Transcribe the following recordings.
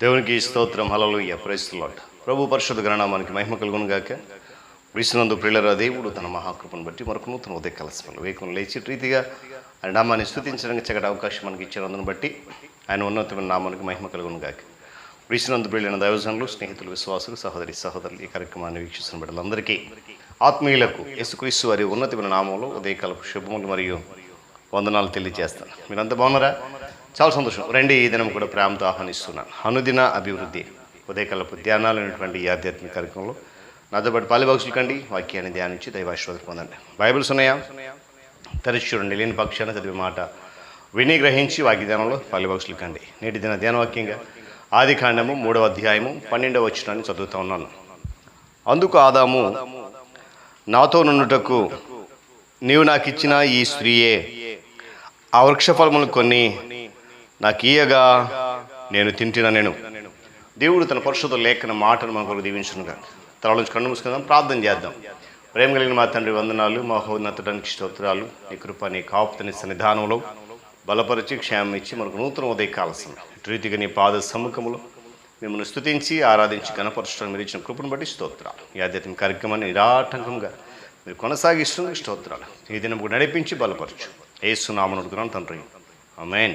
దేవునికి స్తోత్రం. హలలుయ్య ప్రైస్తులాట్ ప్రభు పరిషత్ గణనామానికి మహిమ కలుగునుగాక. విష్ణునందు ప్రియులరా దేవుడు తన మహాకృపను బట్టి మరొక నూతన ఉదయ కలసమలు వేకును లేచి రీతిగా ఆయన నామాన్ని స్థుతించడానికి చక్కటి అవకాశం మనకి ఇచ్చినందును బట్టి ఆయన ఉన్నతమైన నామానికి మహిమ కలుగునుగాక. విష్ణునందు ప్రియులైన దైవజనులు స్నేహితులు విశ్వాసులు సహోదరి సహోదరులు ఈ కార్యక్రమాన్ని వీక్షిస్తున్న బిడ్డలందరికీ ఆత్మీయులకు యేసుక్రీస్తు వారి ఉన్నతమైన నామంలో ఉదయకాలపు శుభములు మరియు వందనాలు తెలియజేస్తాను. మీరంతా బాగున్నారా? చాలా సంతోషం. రండి ఈ దినం కూడా ప్రేమతో ఆహ్వానిస్తున్నాను. అనుదిన అభివృద్ధి ఉదయకాలపు ధ్యానాలు అనేటువంటి ఈ ఆధ్యాత్మిక కార్యక్రమంలో నాతో పాటు పాలిబాక్సులు కండి వాక్యాన్ని ధ్యానించి దైవాశ్వాదం పొందండి. బైబిల్స్ ఉన్నాయా తెరిచి చూడండి లేని పక్షాన చదివే మాట విని గ్రహించి వాక్య ధ్యానంలో పాలిబాక్సులు కండి. నేటి దిన ధ్యాన వాక్యంగా ఆది కాండము మూడవ అధ్యాయము పన్నెండవ వచ్చినాన్ని చదువుతూ ఉన్నాను. అందుకు ఆదాము నాతో నుండుటకు నీవు నాకు ఇచ్చిన ఈ స్త్రీయే ఆ వృక్ష ఫలములు కొన్ని నాకు ఇయ్యగా నేను తింటిన నేను. దేవుడు తన పరిశుద్ధ లేఖన మాటను మన కొరకు దీవించునుగా. తల నుంచి కన్ను మూసుకుందాం ప్రార్థన చేద్దాం. ప్రేమ కలిగిన మా తండ్రి వందనాలు మా హోన్నతడానికి స్తోత్రాలు. నీ కృప నీ కాపుతని సన్నిధానంలో బలపరిచి క్షేమం ఇచ్చి మనకు నూతన ఉదయ కాలసం ఇటు రీతిగా నీ పాద సముఖములో మిమ్మల్ని స్తుతించి ఆరాధించి కనపరచడం మీరు ఇచ్చిన కృపను బట్టి స్తోత్రాలు. ఈ ఆధ్యాత్మిక కార్యక్రమాన్ని నిరాటంకంగా మీరు కొనసాగిస్తున్న స్తోత్రాలు. ఈ దినం నడిపించి బలపరచు. ఏసునామను అడుగుతున్నాను తండ్రి. ఆమేన్.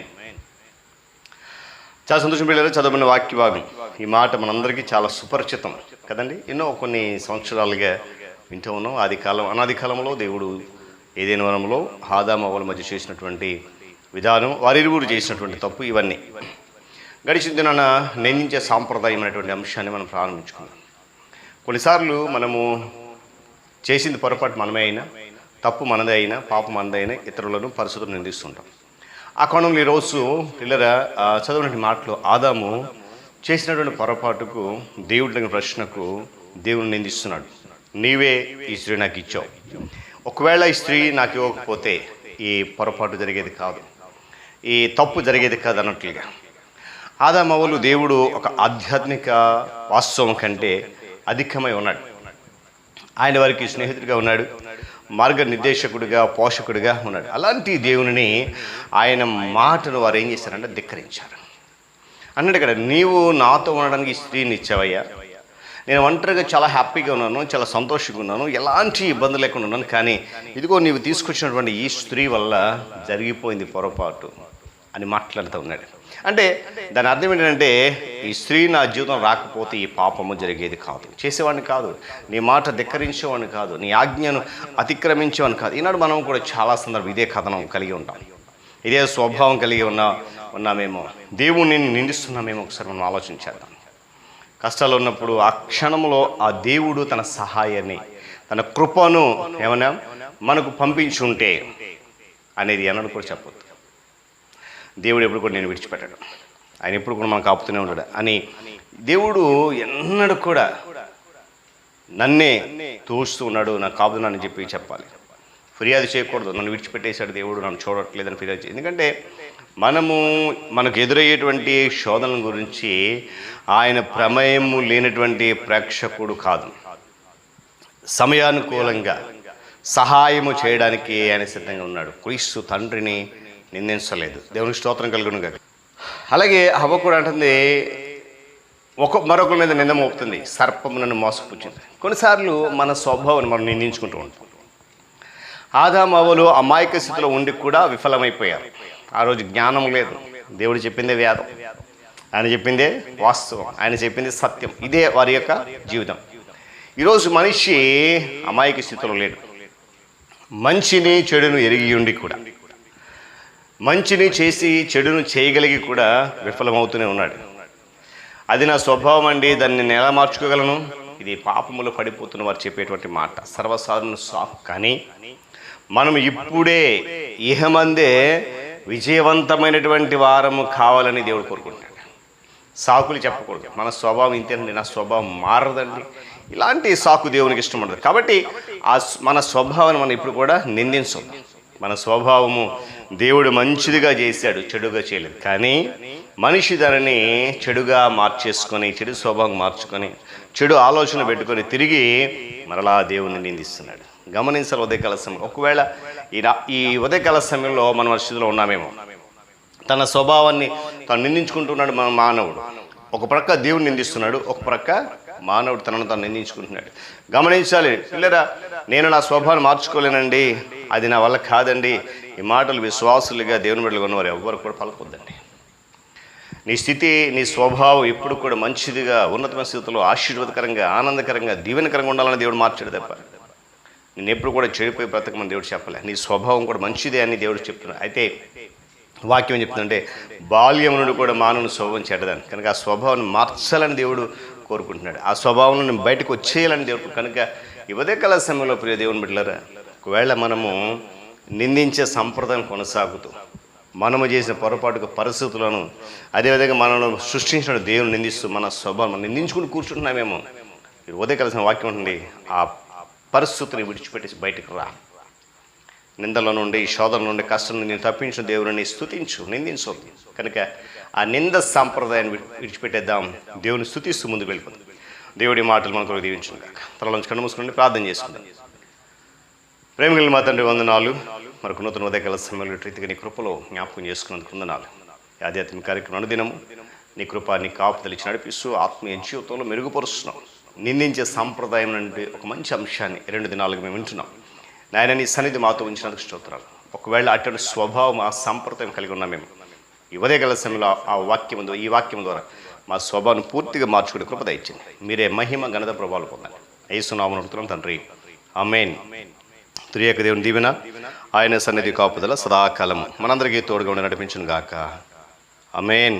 చాలా సంతోషం పిల్లలు చదవబడిన వాక్య భాగం ఈ మాట మనందరికీ చాలా సుపరిచితం. కదండి? ఎన్నో కొన్ని సంవత్సరాలుగా వింటూ ఉన్నాం. ఆది కాలం అనాది కాలంలో దేవుడు ఏదైనా వనంలో హాదామవల మధ్య చేసినటువంటి విధానం వారిరువురు చేసినటువంటి తప్పు ఇవన్నీ. గడిచిన దినాన నిందించే సాంప్రదాయం అనేటువంటి అంశాన్ని మనం ప్రారంభించుకున్నాం కొన్నిసార్లు మనము చేసింది పొరపాటు మనమే అయినా తప్పు మనదే అయినా పాప మనదే అయినా ఇతరులను పరిస్థితులు నిందిస్తుంటాం. ఆ కోణంలో ఈరోజు పిల్లరా చదవనటువంటి మాటలు ఆదాము చేసినటువంటి పొరపాటుకు దేవుడి ప్రశ్నకు దేవుడిని నిందిస్తున్నాడు. నీవే ఈ స్త్రీ నాకు ఇచ్చావు. ఒకవేళ ఈ స్త్రీ నాకు ఇవ్వకపోతే ఈ పొరపాటు జరిగేది కాదు. ఈ తప్పు జరిగేది కాదు అన్నట్లుగా. ఆదామవులు దేవుడు ఒక ఆధ్యాత్మిక వాస్తవం కంటే అధికమై ఉన్నాడు. ఆయన వారికి స్నేహితుడిగా ఉన్నాడు. మార్గనిర్దేశకుడిగా పోషకుడిగా ఉన్నాడు. అలాంటి దేవుని ఆయన మాటను వారు ఏం చేశారంటే ధిక్కరించారు. అన్నాడు ఇక్కడ నీవు నాతో ఉండడానికి స్త్రీని ఇచ్చావయ్యా. నేను ఒంటరిగా చాలా హ్యాపీగా ఉన్నాను చాలా సంతోషంగా ఉన్నాను ఎలాంటి ఇబ్బంది లేకుండా ఉన్నాను కానీ ఇదిగో నీవు తీసుకొచ్చినటువంటి ఈ స్త్రీ వల్ల జరిగిపోయింది పొరపాటు అని మాట్లాడుతూ ఉన్నాడు. అంటే దాని అర్థం ఏంటంటే ఈ స్త్రీ నా జీవితం రాకపోతే ఈ పాపము జరిగేది కాదు. చేసేవాడిని కాదు. నీ మాట ధిక్కరించేవాడిని కాదు. నీ ఆజ్ఞను అతిక్రమించేవాడిని కాదు. ఈనాడు మనం కూడా చాలా సందర్భం ఇదే కథనం కలిగి ఉంటాం. ఇదే స్వభావం కలిగి ఉన్న ఉన్నామేమో దేవుణ్ణి నిందిస్తున్నామేమో ఒకసారి మనం ఆలోచించేద్దాం కష్టాలు ఉన్నప్పుడు ఆ క్షణంలో ఆ దేవుడు తన సహాయాన్ని తన కృపను ఏమన్నా మనకు పంపించి ఉంటే అనేది ఎన్నడూ కూడా చెప్పొద్దు. దేవుడు ఎప్పుడు కూడా నేను విడిచిపెట్టాడు. ఆయన ఎప్పుడు కూడా మనకు ఆపుతూనే ఉన్నాడు అని దేవుడు ఎన్నడూ కూడా నన్నే తోస్తూ ఉన్నాడు నాకు కాపుతున్నానని చెప్పి చెప్పాలి. ఫిర్యాదు చేయకూడదు. నన్ను విడిచిపెట్టేశాడు దేవుడు నన్ను చూడట్లేదని ఫిర్యాదు చేయాలి ఎందుకంటే మనము మనకు ఎదురయ్యేటువంటి శోధన గురించి ఆయన ప్రమేయము లేనటువంటి ప్రేక్షకుడు కాదు. సమయానుకూలంగా సహాయము చేయడానికి ఆయన సిద్ధంగా ఉన్నాడు. క్రీస్తు తండ్రిని నిందించలేదు. దేవునికి స్తోత్రం కలుగునుగా అలాగే హవ్వ కూడా అంటుంది ఒక మరొకరి మీద నింద మోపుతుంది సర్పం నన్ను మోసపుచ్చింది. కొన్నిసార్లు మన స్వభావాన్ని మనం నిందించుకుంటూ ఉంటాం. ఆదామవలు అమాయక స్థితిలో ఉండి కూడా విఫలమైపోయారు. ఆ రోజు జ్ఞానం లేదు. దేవుడు చెప్పిందే వేదం ఆయన చెప్పిందే వాస్తవం. ఆయన చెప్పింది సత్యం. ఇదే వారి యొక్క జీవితం. ఈరోజు మనిషి అమాయక స్థితిలో లేడు. మంచిని చెడును ఎరిగి ఉండి కూడా. మంచిని చేసి చెడును చేయగలిగి కూడా విఫలమవుతూనే ఉన్నాడు. అది నా స్వభావం అండి దాన్ని నేను ఎలా మార్చుకోగలను? ఇది పాపములో పడిపోతున్న వారు చెప్పేటువంటి మాట. సర్వసాధారణ సాకు కానీ మనం ఇప్పుడే ఇహమందే విజయవంతమైనటువంటి వారము కావాలని దేవుడు కోరుకుంటాడు సాకులు చెప్పకూడదు. మన స్వభావం ఇంతేనండి నా స్వభావం మారదండి. ఇలాంటి సాకు దేవునికి ఇష్టం ఉండదు. కాబట్టి ఆ మన స్వభావాన్ని మనం ఇప్పుడు కూడా నిందించుకుందాం మన స్వభావము దేవుడు మంచిదిగా చేశాడు చెడుగా చేయలేదు. కానీ మనిషి దానిని చెడుగా మార్చేసుకొని చెడు స్వభావం మార్చుకొని చెడు ఆలోచన పెట్టుకొని తిరిగి మరలా దేవుని నిందిస్తున్నాడు. గమనించాలి ఉదయకాల సమయం ఒకవేళ ఈ రా ఈ ఉదయకాల సమయంలో మన స్థితిలో ఉన్నామేమో. తన స్వభావాన్ని తను నిందించుకుంటున్నాడు మన మానవుడు. ఒక ప్రక్క దేవుని నిందిస్తున్నాడు ఒక ప్రక్క మానవుడు తనను తాను నిందించుకుంటున్నాడు. గమనించాలి. పిల్లరా నేను నా స్వభావం మార్చుకోలేనండి. అది నా వల్ల కాదండి. ఈ మాటలు విశ్వాసులుగా దేవుని బిడ్డలు ఉన్నవారు ఎవ్వరు కూడా పలకొద్దండి నీ స్థితి నీ స్వభావం ఎప్పుడు కూడా మంచిదిగా ఉన్నతమైన స్థితిలో ఆశీర్వాదకరంగా ఆనందకరంగా దీవెనకరంగా ఉండాలని దేవుడు మార్చాడు తప్ప. నేను ఎప్పుడు కూడా చెడిపోయి బ్రతకమని దేవుడు చెప్పలే. నీ స్వభావం కూడా మంచిదే అని దేవుడు చెప్తున్నాడు. అయితే వాక్యం చెప్తుందంటే బాల్యం నుండి కూడా మానవుని స్వభావం చెడ్డదని. కనుక ఆ స్వభావాన్ని మార్చాలని దేవుడు కోరుకుంటున్నాడు. ఆ స్వభావం నేను బయటకు వచ్చేయాలని దేవుడు కనుక ఇవదే కళా సమయంలో ప్రియ దేవుని బిడ్డలరా ఒకవేళ మనము నిందించే సంప్రదాయం కొనసాగుతూ మనము చేసిన పొరపాటుకు పరిస్థితులను అదేవిధంగా మనను సృష్టించిన దేవుని నిందిస్తూ మన స్వభావం మనం నిందించుకుని కూర్చుంటున్నామేమో. ఉదయ కలిసిన వాక్యం ఉంటుంది ఆ పరిస్థితిని విడిచిపెట్టేసి బయటకు రా. నిందల నుండి శోధన నుండి కష్టం నుండి నేను తప్పించిన దేవుని స్థుతించు నిందించు. కనుక ఆ నింద సాంప్రదాయాన్ని విడిచిపెట్టేద్దాం. దేవుని స్థుతిస్తూ ముందుకు వెళ్ళిపోతాం దేవుడి మాటలు మనకు దీవించు తలలోంచి కన్ను మూసుకుని ప్రార్థన చేసుకుందాం. ప్రేమికులు మా తండ్రి వందనాలు. మరొక నూతన ఉదయకాల సమయంలో రీతిగా నీ కృపలో జ్ఞాపకం చేసుకున్నందుకు వందనాలు. ఆధ్యాత్మిక కార్యక్రమం అనుదినము. నీ కృప నీ కాపుదలు నడిపిస్తూ ఆత్మీయ జీవితంలో మెరుగుపరుస్తున్నాం. నిందించే సాంప్రదాయం నుండి ఒక మంచి అంశాన్ని రెండు దినాలుగా మేము వింటున్నాం. నాయన నీ సన్నిధి మాతో ఉంచినందుకు స్తోత్రాలు. ఒకవేళ అటువంటి స్వభావం ఆ సాంప్రదాయం కలిగి ఉన్నాం మేము ఈ గల సమయంలో ఆ వాక్యం ఈ వాక్యం ద్వారా మా స్వభావం పూర్తిగా మార్చుకునే కృప ఇచ్చింది మీరే మహిమ ఘనత ప్రభావాలు పొందండి. ఐసునామను అడుగుతున్నాం తండ్రి. అమేన్ త్రియక దేవుని దీవెన ఆయన సన్నిధి కాపుదల సదాకాలము. మనందరికీ తోడుగా ఉండి నడిపించును గాక అమేన్